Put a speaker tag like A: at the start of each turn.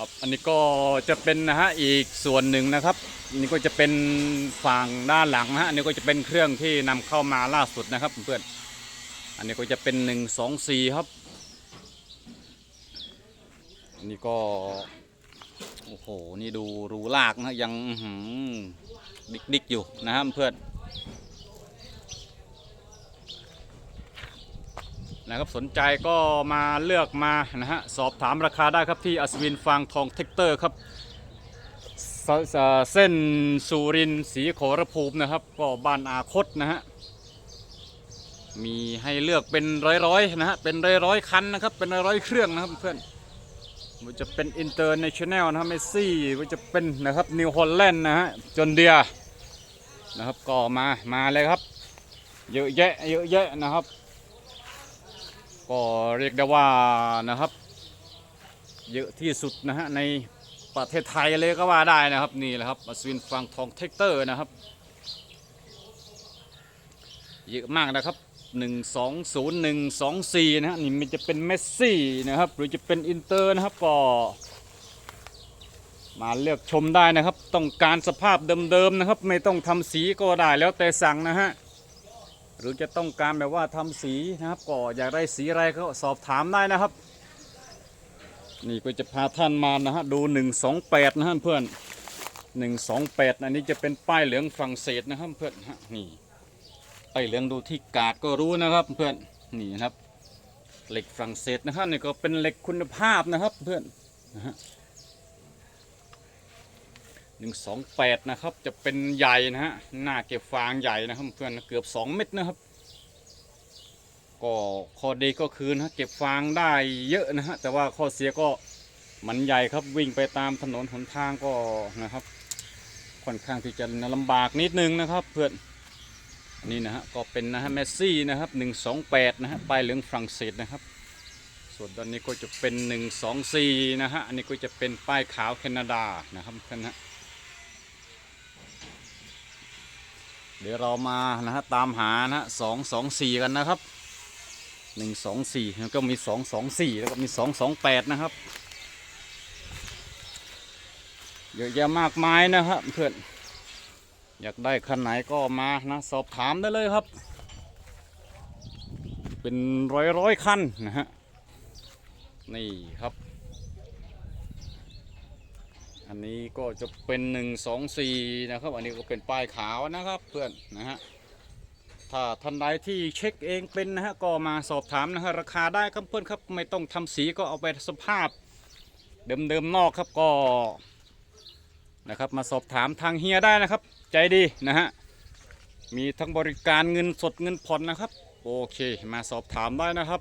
A: ครับอันนี้ก็จะเป็นนะฮะอีกส่วนหนึ่งนะครับอันนี่ก็จะเป็นฝั่งด้านหลังนะฮะอันนี้ก็จะเป็นเครื่องที่นำเข้ามาล่าสุดนะครับเพื่อนอันนี้ก็จะเป็นหนึ่งสองสี่ครับอันนี้ก็โอ้โหนี่ดูรูลากนะยังหือดิกดิกอยู่นะครับเพื่อน นะครับสนใจก็มาเลือกมานะฮะสอบถามราคาได้ครับที่อัศวินฟางทองเทคเตอร์ครับเส้นสุรินทร์ศรีโขรภูมินะครับ ก็บ้านอาคตนะฮะมีให้เลือกเป็นร้อยๆนะฮะเป็นร้อยๆคันนะครับเป็นร้อยๆเครื่องนะครับเพื่อนมันจะเป็นอินเตอร์เนชั่นแนลนะครับเมสซี่มันจะเป็นนะครับนิวฮอลแลนด์นะฮะจนเดียนะครับก็มามาเลยครับ เยอะแยะเยอะแยะนะครับ ก็เรียกได้ว่านะครับ เยอะที่สุดนะฮะในประเทศไทยเลยก็ว่าได้นะครับนี่แหละครับอัศวินฟางทองเทคเตอร์นะครับ เยอะมากนะครับ 1 2 0 1 2 4 นะฮะนี่มันจะเป็นเมสซี่นะครับ หรือจะเป็นอินเตอร์นะครับก็มาเลือกชมได้นะครับ ต้องการสภาพเดิมๆนะครับ ไม่ต้องทำสีก็ได้แล้วแต่สั่งนะฮะ หรือจะต้องการแบบว่าทำสีนะครับ ก็อยากได้สีอะไรก็สอบถามได้นะครับ นี่ก็จะพาท่านมานะฮะดู128นะฮะเพื่อน128 อันนี้จะเป็นป้ายเหลืองฝรั่งเศสนะครับเพื่อนฮะนี่ป้ายเหลืองดูที่กาดก็รู้นะครับเพื่อนนี่นะครับเหล็กฝรั่งเศสนะครับนี่ก็เป็นเหล็กคุณภาพนะครับเพื่อนนะฮะ 128นะครับ จะเป็นใหญ่นะฮะหน้าเก็บฟางใหญ่นะครับเพื่อนเกือบ2เม็ดนะครับ ก็ข้อดีก็คือนะเก็บฟางได้เยอะนะฮะแต่ว่าข้อเสียก็มันใหญ่ครับวิ่งไปตามถนนหนทางก็นะครับ ค่อนข้างที่จะลำบากนิดนึงนะครับ เพื่อนนี่นะฮะก็เป็นนะฮะเมสซี่นะครับ128นะฮะป้ายเหลืองฝรั่งเศสนะครับส่วนตอนนี้ก็จะเป็น 124 นะฮะ อันนี้ก็จะเป็นป้ายขาวแคนาดานะครับเพื่อนฮะ เดี๋ยวเรามานะฮะตามหานะฮะ224กันนะครับหนึ่งสองสี่แล้วก็มีสองสองสี่แล้วก็มีสองสองแปดนะครับเยอะแยะมากมายนะครับเพื่อนอยากได้คันไหนก็มานะสอบถามได้เลยครับ เป็นร้อยร้อยคันนะฮะนี่ครับ อันนี้ก็จะเป็นหนึ่งสองสี่นะครับ อันนี้ก็เป็นป้ายขาวนะครับเพื่อนนะฮะถ้าท่านใดที่เช็คเองเป็นนะฮะก็มาสอบถามนะฮะราคาได้ครับเพื่อนครับไม่ต้องทำสีก็เอาไปสภาพเดิมๆนอกครับก็นะครับมาสอบถามทางเฮียได้นะครับ ใจดีนะฮะมีทั้งบริการเงินสดเงินผ่อนนะครับ โอเค มาสอบถามได้นะครับ